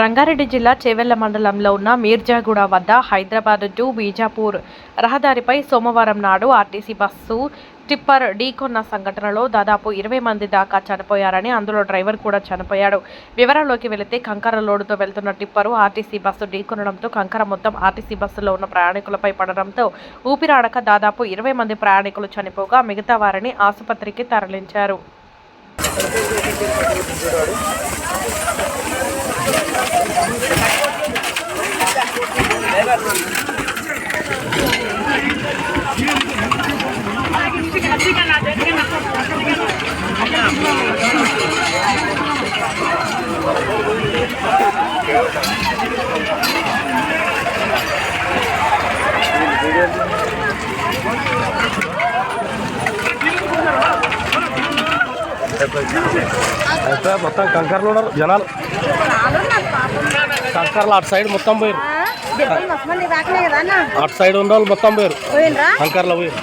రంగారెడ్డి జిల్లా చేవెళ్ళ మండలంలో ఉన్న మీర్జాగూడ వద్ద హైదరాబాద్ టు బీజాపూర్ రహదారిపై సోమవారం నాడు ఆర్టీసీ బస్సు టిప్పర్ ఢీకొన్న సంఘటనలో దాదాపు ఇరవై మంది దాకా చనిపోయారని అందులో డ్రైవర్ కూడా చనిపోయాడు. వివరాల్లోకి వెళితే కంకర లోడుతో వెళ్తున్న టిప్పరు ఆర్టీసీ బస్సు ఢీకొనడంతో కంకర మొత్తం ఆర్టీసీ బస్సులో ఉన్న ప్రయాణికులపై పడడంతో ఊపిరాడక దాదాపు ఇరవై మంది ప్రయాణికులు చనిపోగా మిగతా వారిని ఆసుపత్రికి తరలించారు. మొత్తం కంకర్లు ఉన్నారు జనాలు కంకర్లు అటు సైడ్ మొత్తం పోయారు అటు సైడ్ ఉన్న వాళ్ళు మొత్తం పోయారు కంకర్లో పోయారు